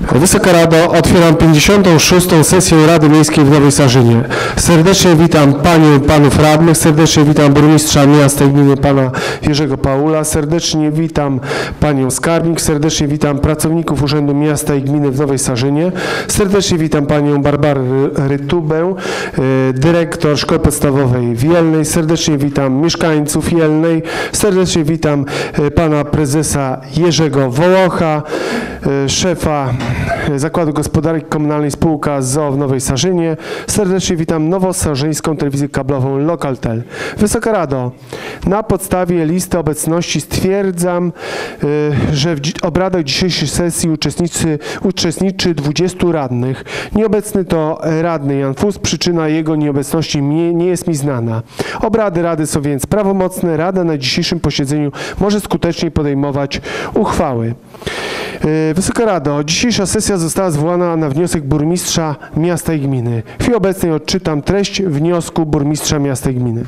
Wysoka Rado, otwieram 56. sesję Rady Miejskiej w Nowej Sarzynie. Serdecznie witam Panią i Panów Radnych, serdecznie witam Burmistrza Miasta i Gminy Pana Jerzego Paula, serdecznie witam Panią Skarbnik, serdecznie witam pracowników Urzędu Miasta i Gminy w Nowej Sarzynie, serdecznie witam Panią Barbarę Rytubę, e, dyrektor Szkoły Podstawowej w Jelnej, serdecznie witam mieszkańców Jelnej, serdecznie witam e, Pana Prezesa Jerzego Wołocha, e, szefa Zakładu Gospodarki Komunalnej Spółka ZOO w Nowej Sarzynie. Serdecznie witam Nowosarzyńską Telewizję Kablową Lokaltel. Wysoka Rado, na podstawie listy obecności stwierdzam, y, że w obradach dzisiejszej sesji uczestniczy, uczestniczy 20 radnych. Nieobecny to radny Jan Fus, przyczyna jego nieobecności mnie, nie jest mi znana. Obrady Rady są więc prawomocne. Rada na dzisiejszym posiedzeniu może skutecznie podejmować uchwały. E, Wysoka Rado, dzisiejsza sesja została zwołana na wniosek burmistrza miasta i gminy. W chwili obecnej odczytam treść wniosku burmistrza miasta i gminy.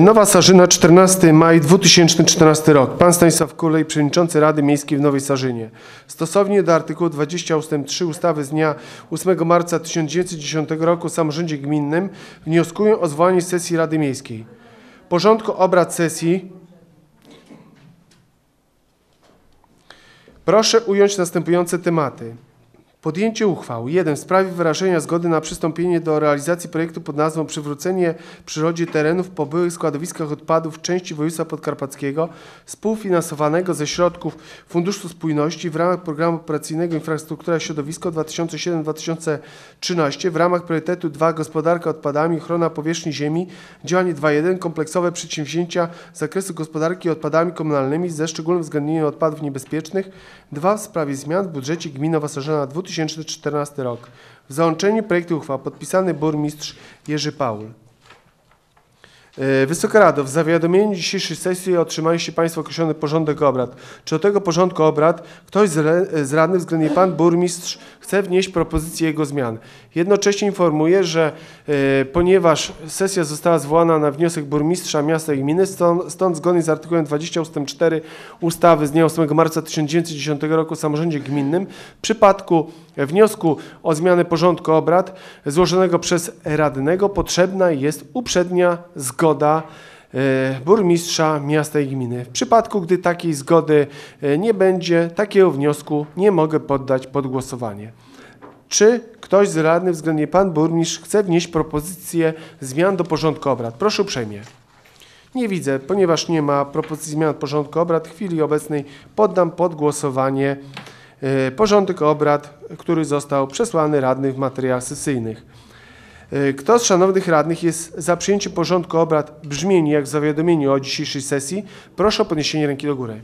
Nowa Sarzyna, 14 maj 2014 rok. Pan Stanisław Kulej, przewodniczący Rady Miejskiej w Nowej Sarzynie. Stosownie do artykułu 20 ust. 3 ustawy z dnia 8 marca 1910 roku o samorządzie gminnym wnioskuję o zwołanie sesji Rady Miejskiej. porządku obrad sesji proszę ująć następujące tematy. Podjęcie uchwał. 1. W sprawie wyrażenia zgody na przystąpienie do realizacji projektu pod nazwą Przywrócenie przyrodzie terenów po byłych składowiskach odpadów w części województwa podkarpackiego współfinansowanego ze środków Funduszu Spójności w ramach Programu Operacyjnego Infrastruktura Środowisko 2007-2013 w ramach priorytetu 2 Gospodarka odpadami, ochrona powierzchni ziemi, działanie 2.1 kompleksowe przedsięwzięcia z zakresu gospodarki odpadami komunalnymi ze szczególnym uwzględnieniem odpadów niebezpiecznych. 2. W sprawie zmian w budżecie gminy Nowa Sarzyna na 2014 rok. W załączeniu projektu uchwał podpisany burmistrz Jerzy Paul. E, Wysoka Rado, w zawiadomieniu dzisiejszej sesji otrzymaliście Państwo określony porządek obrad. Czy do tego porządku obrad ktoś z, radnych, względnie Pan Burmistrz, chce wnieść propozycję jego zmian? Jednocześnie informuję, że e, ponieważ sesja została zwołana na wniosek burmistrza miasta i gminy, stąd, stąd zgodnie z artykułem 20 ust. 4 ustawy z dnia 8 marca 1910 roku o samorządzie gminnym, w przypadku wniosku o zmianę porządku obrad złożonego przez radnego potrzebna jest uprzednia zgoda e, burmistrza miasta i gminy. W przypadku, gdy takiej zgody e, nie będzie, takiego wniosku nie mogę poddać pod głosowanie. Czy ktoś z radnych, względnie pan burmistrz, chce wnieść propozycję zmian do porządku obrad? Proszę uprzejmie. Nie widzę, ponieważ nie ma propozycji zmian porządku obrad, w chwili obecnej poddam pod głosowanie e, porządek obrad, który został przesłany radnych w materiałach sesyjnych. E, Kto z szanownych radnych jest za przyjęciem porządku obrad w brzmieniu jak w zawiadomieniu o dzisiejszej sesji? Proszę o podniesienie ręki do góry.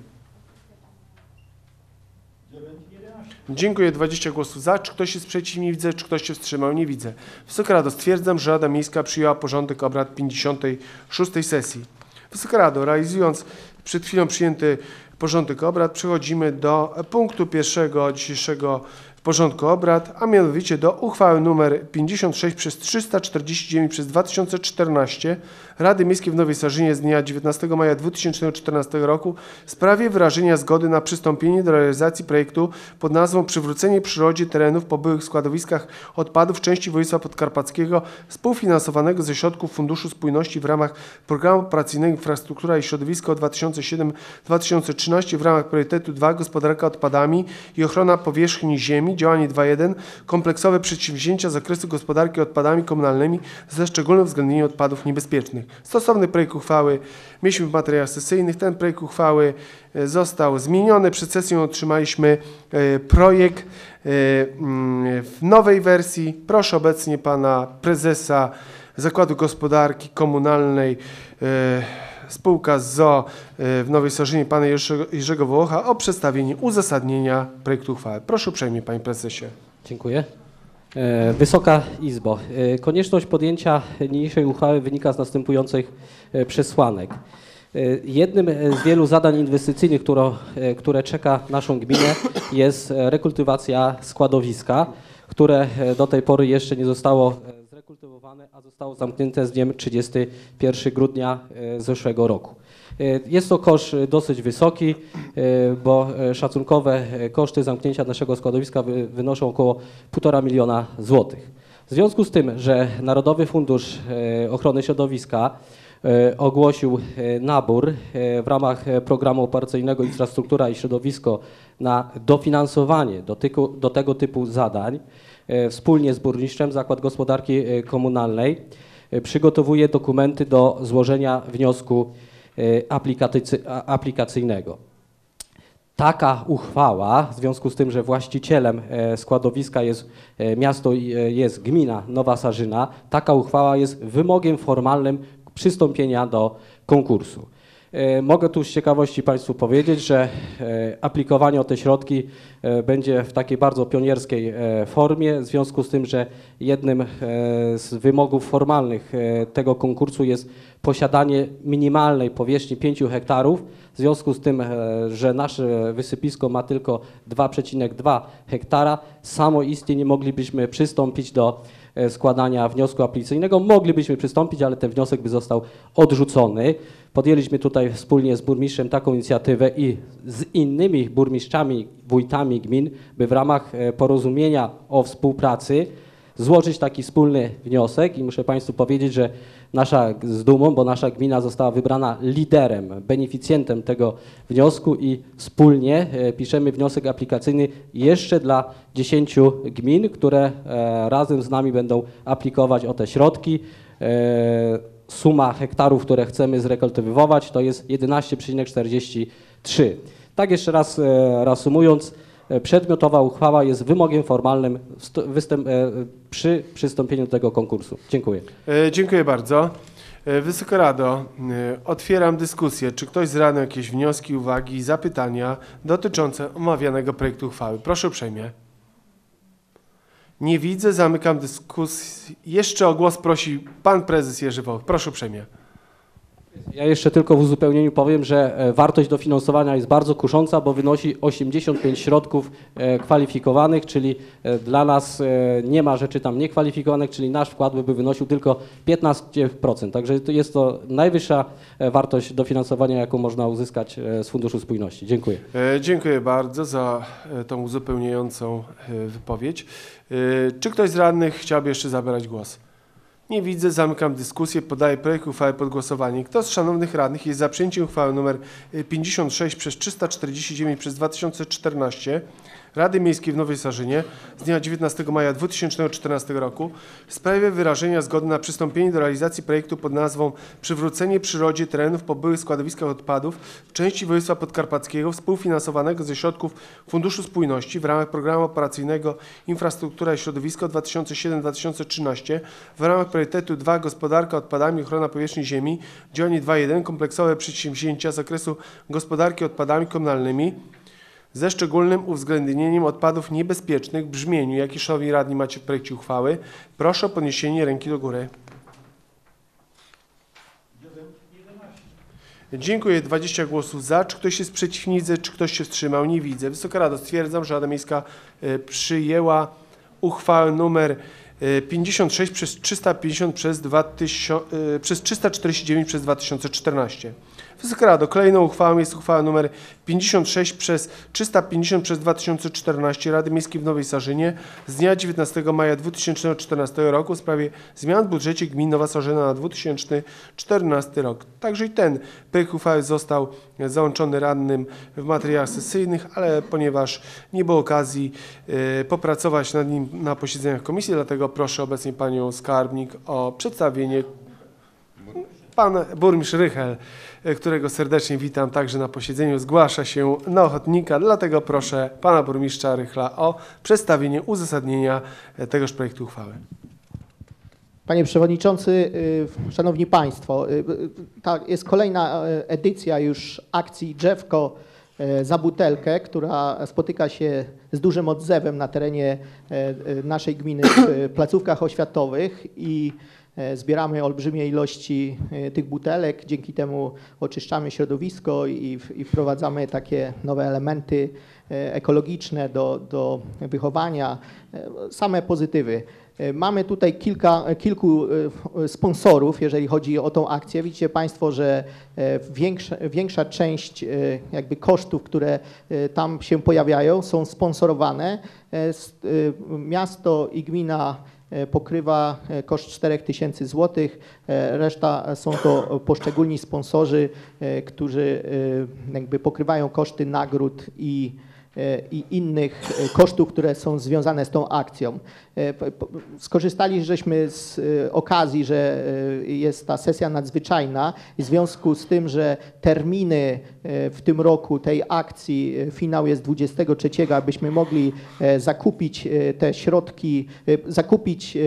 Dziękuję. 20 głosów za. Czy ktoś jest przeciw? Nie widzę. Czy ktoś się wstrzymał? Nie widzę. Wysoka Rado, stwierdzam, że Rada Miejska przyjęła porządek obrad 56. sesji. Wysoka Rado, realizując przed chwilą przyjęty porządek obrad, przechodzimy do punktu pierwszego dzisiejszego porządku obrad, a mianowicie do uchwały nr 56 przez 349 przez 2014 Rady Miejskiej w Nowej Sarzynie z dnia 19 maja 2014 roku w sprawie wyrażenia zgody na przystąpienie do realizacji projektu pod nazwą Przywrócenie przyrodzie terenów po byłych składowiskach odpadów części województwa podkarpackiego współfinansowanego ze środków Funduszu Spójności w ramach Programu Operacyjnego Infrastruktura i Środowisko 2007-2013 w ramach priorytetu 2 Gospodarka odpadami i ochrona powierzchni ziemi, działanie 2.1 kompleksowe przedsięwzięcia z zakresu gospodarki odpadami komunalnymi ze szczególnym uwzględnieniem odpadów niebezpiecznych. Stosowny projekt uchwały mieliśmy w materiałach sesyjnych. Ten projekt uchwały e, został zmieniony. Przed sesją otrzymaliśmy e, projekt e, mm, w nowej wersji. Proszę obecnie pana prezesa Zakładu Gospodarki Komunalnej spółka ZO w Nowej Sarzynie, pana Jerzego Wołocha o przedstawienie uzasadnienia projektu uchwały. Proszę uprzejmie, panie prezesie. Dziękuję. E, Wysoka Izbo, e, konieczność podjęcia niniejszej uchwały wynika z następujących e, przesłanek. Jednym z wielu zadań inwestycyjnych, które, które czeka naszą gminę jest rekultywacja składowiska, które do tej pory jeszcze nie zostało zrekultywowane, a zostało zamknięte z dniem 31 grudnia zeszłego roku. Jest to koszt e, dosyć wysoki, e, bo e, szacunkowe e, koszty zamknięcia naszego składowiska wy- wynoszą około 1,5 miliona złotych. W związku z tym, że Narodowy Fundusz e, Ochrony Środowiska e, ogłosił e, nabór e, w ramach e, programu operacyjnego Infrastruktura i Środowisko na dofinansowanie do, tyku, do tego typu zadań, e, wspólnie z burmistrzem Zakład Gospodarki e, Komunalnej e, przygotowuje dokumenty do złożenia wniosku e, aplikacyjnego. Taka uchwała, w związku z tym, że właścicielem e, składowiska jest e, miasto, e, jest gmina Nowa Sarzyna, taka uchwała jest wymogiem formalnym przystąpienia do konkursu. E, Mogę tu z ciekawości Państwu powiedzieć, że e, aplikowanie o te środki e, będzie w takiej bardzo pionierskiej formie, w związku z tym, że jednym z wymogów formalnych tego konkursu jest posiadanie minimalnej powierzchni 5 hektarów, w związku z tym, że nasze wysypisko ma tylko 2,2 hektara, samoistnie nie moglibyśmy przystąpić do składania wniosku aplikacyjnego. Moglibyśmy przystąpić, ale ten wniosek by został odrzucony. Podjęliśmy tutaj wspólnie z burmistrzem taką inicjatywę i z innymi burmistrzami, wójtami gmin, by w ramach e, porozumienia o współpracy złożyć taki wspólny wniosek i muszę Państwu powiedzieć, że nasza z dumą, bo nasza gmina została wybrana liderem, beneficjentem tego wniosku i wspólnie e, piszemy wniosek aplikacyjny jeszcze dla 10 gmin, które e, razem z nami będą aplikować o te środki. E, Suma hektarów, które chcemy zrekultywować to jest 11,43. Tak jeszcze raz reasumując, Przedmiotowa uchwała jest wymogiem formalnym e, przy przystąpieniu do tego konkursu. Dziękuję. E, Dziękuję bardzo. E, Wysoka Rado, e, otwieram dyskusję. Czy ktoś z ma jakieś wnioski, uwagi, zapytania dotyczące omawianego projektu uchwały? Proszę uprzejmie. Nie widzę, zamykam dyskusję. Jeszcze o głos prosi pan prezes Jerzy Wołk. Proszę uprzejmie. Ja jeszcze tylko w uzupełnieniu powiem, że e, wartość dofinansowania jest bardzo kusząca, bo wynosi 85 środków e, kwalifikowanych, czyli e, dla nas nie ma rzeczy tam niekwalifikowanych, czyli nasz wkład by wynosił tylko 15%. Także jest to najwyższa wartość dofinansowania, jaką można uzyskać z Funduszu Spójności. Dziękuję. Dziękuję bardzo za tą uzupełniającą wypowiedź. Czy ktoś z radnych chciałby jeszcze zabrać głos? Nie widzę, zamykam dyskusję, podaję projekt uchwały pod głosowanie. Kto z szanownych radnych jest za przyjęciem uchwały nr 56 przez 349 przez 2014 Rady Miejskiej w Nowej Sarzynie z dnia 19 maja 2014 roku w sprawie wyrażenia zgody na przystąpienie do realizacji projektu pod nazwą Przywrócenie przyrodzie terenów po byłych składowiskach odpadów w części województwa podkarpackiego współfinansowanego ze środków Funduszu Spójności w ramach programu operacyjnego Infrastruktura i Środowisko 2007-2013 w ramach priorytetu 2 Gospodarka odpadami i ochrona powierzchni ziemi, działanie 2.1 kompleksowe przedsięwzięcia z zakresu gospodarki odpadami komunalnymi ze szczególnym uwzględnieniem odpadów niebezpiecznych w brzmieniu, jaki szanowni radni macie w projekcie uchwały. Proszę o podniesienie ręki do góry. Dziękuję. 20 głosów za. Czy ktoś jest przeciwnicy, czy ktoś się wstrzymał? Nie widzę. Wysoka Rado, stwierdzam, że Rada Miejska e, przyjęła uchwałę numer e, 56 przez 350 przez, 2000, e, przez 349 przez 2014. Wysoka Rado, kolejną uchwałą jest uchwała numer 56 przez 350 przez 2014 Rady Miejskiej w Nowej Sarzynie z dnia 19 maja 2014 roku w sprawie zmian w budżecie gmin Nowa Sarzyna na 2014 rok. Także i ten projekt uchwały został załączony radnym w materiałach sesyjnych, ale ponieważ nie było okazji e, popracować nad nim na posiedzeniach komisji, dlatego proszę obecnie panią skarbnik o przedstawienie Pan burmistrz Rychel, e, którego serdecznie witam także na posiedzeniu, zgłasza się na ochotnika, dlatego proszę pana burmistrza Rychla o przedstawienie uzasadnienia e, tegoż projektu uchwały. Panie Przewodniczący, y, Szanowni Państwo, tak, jest kolejna edycja już akcji Drzewko za butelkę, która spotyka się z dużym odzewem na terenie naszej gminy w placówkach oświatowych i e, zbieramy olbrzymie ilości e, tych butelek, dzięki temu oczyszczamy środowisko i, i wprowadzamy takie nowe elementy e, ekologiczne do, do wychowania, e, same pozytywy. E, Mamy tutaj kilka, kilku e, sponsorów, jeżeli chodzi o tą akcję. Widzicie Państwo, że e, większa, większa część e, jakby kosztów, które e, tam się pojawiają, są sponsorowane. E, e, Miasto i gmina e, pokrywa e, koszt 4000 zł. E, Reszta są to poszczególni sponsorzy, e, którzy e, jakby pokrywają koszty nagród i e, i innych e, kosztów, które są związane z tą akcją. E, Skorzystali żeśmy z e, okazji, że jest ta sesja nadzwyczajna w związku z tym, że terminy w tym roku tej akcji, finał jest 23, abyśmy mogli zakupić te środki, zakupić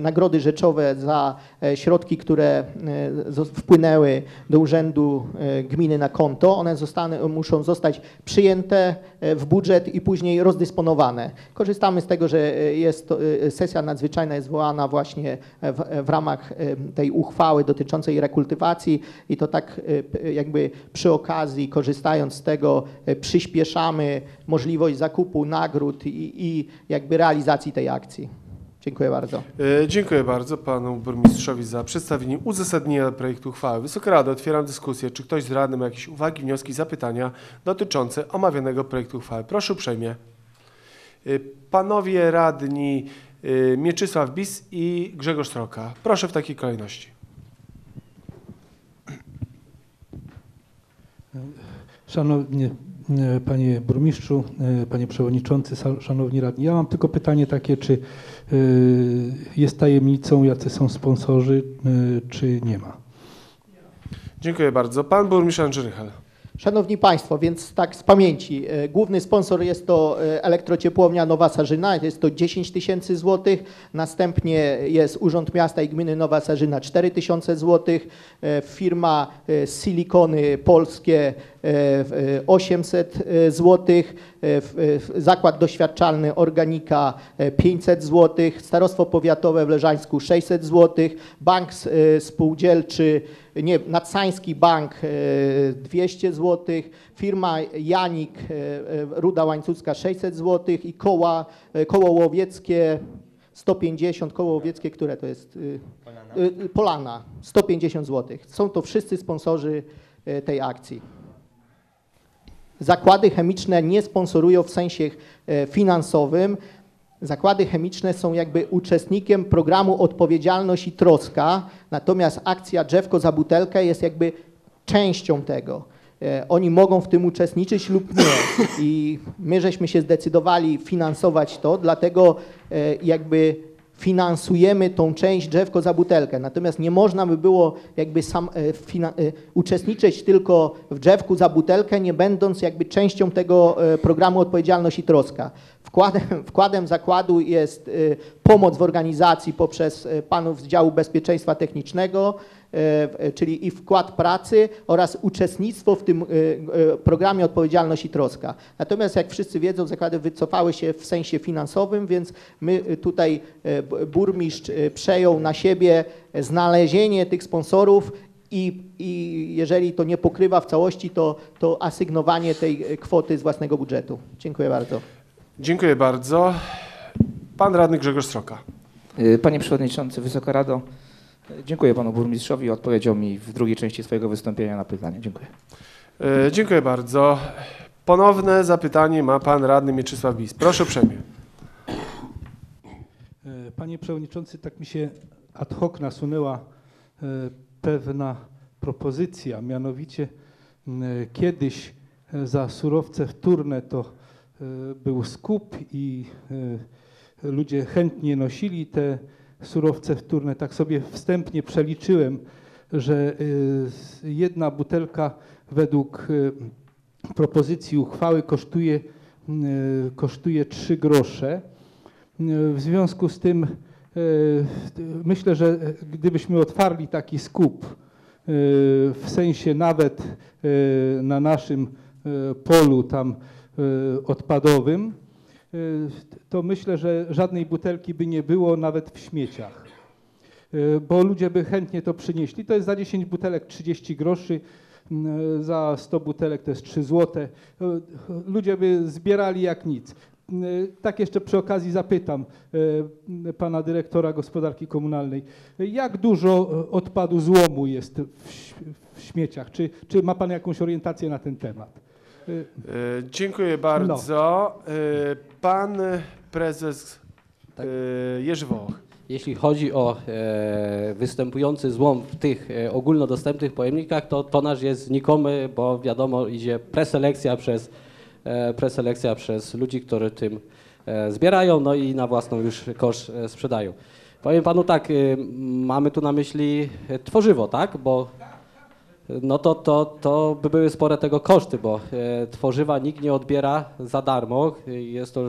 nagrody rzeczowe za środki, które wpłynęły do Urzędu Gminy na konto. One zostaną, muszą zostać przyjęte w budżet i później rozdysponowane. Korzystamy z tego, że e, jest e, sesja nadzwyczajna jest zwołana właśnie w, w ramach e, tej uchwały dotyczącej rekultywacji i to tak e, jakby przy okazji, korzystając z tego, e, przyspieszamy możliwość zakupu nagród i, i jakby realizacji tej akcji. Dziękuję bardzo. E, Dziękuję bardzo panu burmistrzowi za przedstawienie uzasadnienia projektu uchwały. Wysoka Rado, otwieram dyskusję. Czy ktoś z radnych ma jakieś uwagi, wnioski, zapytania dotyczące omawianego projektu uchwały? Proszę uprzejmie. E, Panowie radni e, Mieczysław Bis i Grzegorz Stroka. Proszę w takiej kolejności. Szanowny e, Panie Burmistrzu, e, Panie Przewodniczący, Szanowni Radni, ja mam tylko pytanie takie, czy e, jest tajemnicą, jacy są sponsorzy, e, czy nie ma? Dziękuję bardzo. Pan burmistrz Andrzej Rychel. Szanowni Państwo, więc tak z pamięci. e, Główny sponsor jest to e, elektrociepłownia Nowa Sarzyna, jest to 10 tysięcy złotych. Następnie jest Urząd Miasta i Gminy Nowa Sarzyna 4 tysiące złotych. E, Firma e, Silikony Polskie e, e, 800 e, złotych. E, e, Zakład Doświadczalny Organika e, 500 złotych. Starostwo Powiatowe w Leżańsku 600 złotych. Bank Spółdzielczy nie, Nadsański Bank e, 200 zł, firma Janik Ruda Łańcucka 600 zł i koła, koło łowieckie 150, koło łowieckie, które to jest? Y, y, Polana, 150 zł. Są to wszyscy sponsorzy tej akcji. Zakłady chemiczne nie sponsorują w sensie e, finansowym. Zakłady chemiczne są jakby uczestnikiem programu Odpowiedzialność i Troska, natomiast akcja Drzewko za butelkę jest jakby częścią tego. E, Oni mogą w tym uczestniczyć lub nie. I my żeśmy się zdecydowali finansować to, dlatego e, jakby finansujemy tą część drzewko za butelkę. Natomiast nie można by było jakby sam, e, e, uczestniczyć tylko w drzewku za butelkę, nie będąc jakby częścią tego e, programu Odpowiedzialność i Troska. Wkładem, wkładem zakładu jest e, pomoc w organizacji poprzez e, panów z działu bezpieczeństwa technicznego, w- czyli i wkład pracy oraz uczestnictwo w tym programie Odpowiedzialność i Troska. Natomiast jak wszyscy wiedzą, zakłady wycofały się w sensie finansowym, więc my tutaj burmistrz przejął na siebie znalezienie tych sponsorów i, i jeżeli to nie pokrywa w całości, to, to asygnowanie tej kwoty z własnego budżetu. Dziękuję bardzo. Dziękuję bardzo. Pan radny Grzegorz Stroka. Y, Panie Przewodniczący, Wysoka Rado, y, dziękuję Panu Burmistrzowi. Odpowiedział mi w drugiej części swojego wystąpienia na pytanie. Dziękuję. E, Dziękuję bardzo. Ponowne zapytanie ma pan radny Mieczysław Bis. Proszę uprzejmie. E, Panie Przewodniczący, tak mi się ad hoc nasunęła pewna propozycja, mianowicie kiedyś za surowce wtórne to był skup i e, ludzie chętnie nosili te surowce wtórne. Tak sobie wstępnie przeliczyłem, że e, jedna butelka według e, propozycji uchwały kosztuje, e, kosztuje 3 grosze. W związku z tym e, myślę, że gdybyśmy otwarli taki skup, e, w sensie nawet e, na naszym e, polu tam e, odpadowym, e, to myślę, że żadnej butelki by nie było nawet w śmieciach. y, bo ludzie by chętnie to przynieśli. To jest za 10 butelek 30 groszy, y, za 100 butelek to jest 3 złote. Y, Ludzie by zbierali jak nic. Y, Tak jeszcze przy okazji zapytam y, pana dyrektora gospodarki komunalnej, jak dużo y, odpadu złomu jest w śmieciach? Czy, czy ma pan jakąś orientację na ten temat? E, Dziękuję bardzo. E, Pan prezes Tak. e, Jerzy Wołoch. Jeśli chodzi o e, występujący złom w tych e, ogólnodostępnych pojemnikach, to tonaż jest znikomy, bo wiadomo, idzie preselekcja przez, e, preselekcja przez ludzi, którzy tym e, zbierają, no i na własną już koszt e, sprzedają. Powiem panu tak, e, mamy tu na myśli tworzywo, tak? Bo no to, to, to by były spore tego koszty, bo e, tworzywa nikt nie odbiera za darmo. E, Jest to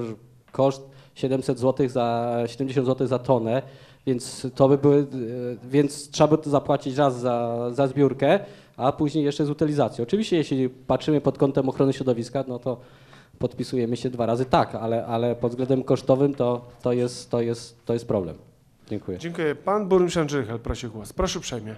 koszt 700 zł za 70 zł za tonę, więc to by były, e, więc trzeba by to zapłacić raz za, za zbiórkę, a później jeszcze z utylizacją. Oczywiście jeśli patrzymy pod kątem ochrony środowiska, no to podpisujemy się dwa razy tak, ale, ale pod względem kosztowym to, to, jest, to, jest, to jest problem. Dziękuję. Dziękuję. Pan burmistrz Andrzej prosi o głos. Proszę uprzejmie.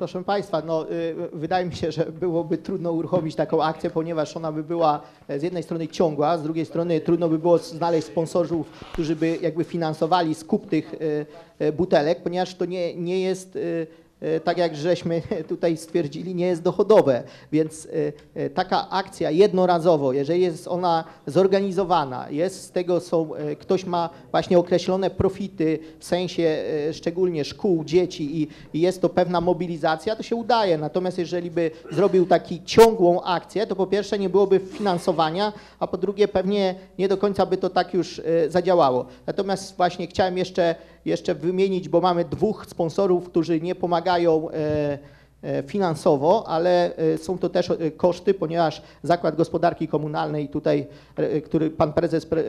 Proszę Państwa, no, y, wydaje mi się, że byłoby trudno uruchomić taką akcję, ponieważ ona by była e, z jednej strony ciągła, z drugiej strony trudno by było znaleźć sponsorów, którzy by jakby finansowali skup tych y, y, butelek, ponieważ to nie, nie jest, y, tak jak żeśmy tutaj stwierdzili, nie jest dochodowe. Więc y, y, taka akcja jednorazowo, jeżeli jest ona zorganizowana, jest z tego są, ktoś ma właśnie określone profity w sensie szczególnie szkół, dzieci i, i jest to pewna mobilizacja, to się udaje. Natomiast jeżeli by zrobił taki ciągłą akcję, to po pierwsze nie byłoby finansowania, a po drugie pewnie nie do końca by to tak już zadziałało. Natomiast właśnie chciałem jeszcze, jeszcze wymienić, bo mamy dwóch sponsorów, którzy nie pomagają e, finansowo, ale e, są to też e, koszty, ponieważ Zakład Gospodarki Komunalnej tutaj, e, który pan prezes pre-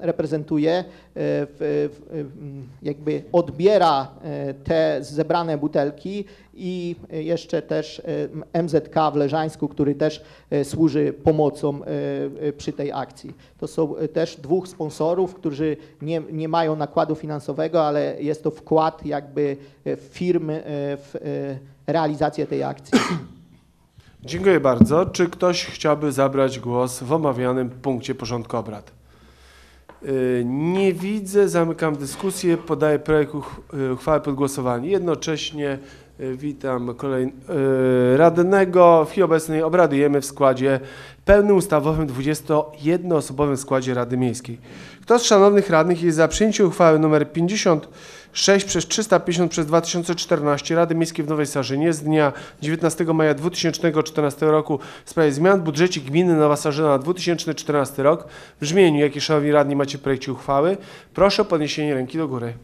e, reprezentuje, e, jakby odbiera e, te zebrane butelki i jeszcze też e, MZK w Leżańsku, który też e, służy pomocą e, e, przy tej akcji. To są e, też dwóch sponsorów, którzy nie, nie mają nakładu finansowego, ale jest to wkład jakby e, firmy e, w e, realizację tej akcji. Dziękuję bardzo. Czy ktoś chciałby zabrać głos w omawianym punkcie porządku obrad? Y, Nie widzę, zamykam dyskusję, podaję projekt y, uchwały pod głosowanie. Jednocześnie y, witam kolej, y, radnego. W chwili obecnej obradujemy w składzie pełnym ustawowym 21-osobowym składzie Rady Miejskiej. Kto z szanownych radnych jest za przyjęciem uchwały nr 56 przez 350 przez 2014 Rady Miejskiej w Nowej Sarzynie z dnia 19 maja 2014 roku w sprawie zmian w budżecie gminy Nowa Sarzyna na 2014 rok w brzmieniu, jakie szanowni radni macie w projekcie uchwały, proszę o podniesienie ręki do góry.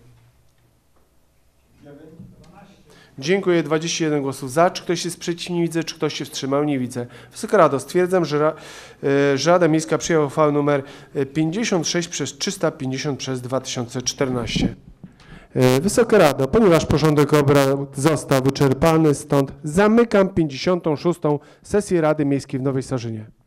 Dziękuję. 21 głosów za. Czy ktoś się sprzeciwił? Nie widzę. Czy ktoś się wstrzymał? Nie widzę. Wysoka Rado, stwierdzam, że, ra, e, że Rada Miejska przyjęła uchwałę nr 56 przez 350 przez 2014. E, Wysoka Rado, ponieważ porządek obrad został wyczerpany, stąd zamykam 56. sesję Rady Miejskiej w Nowej Sarzynie.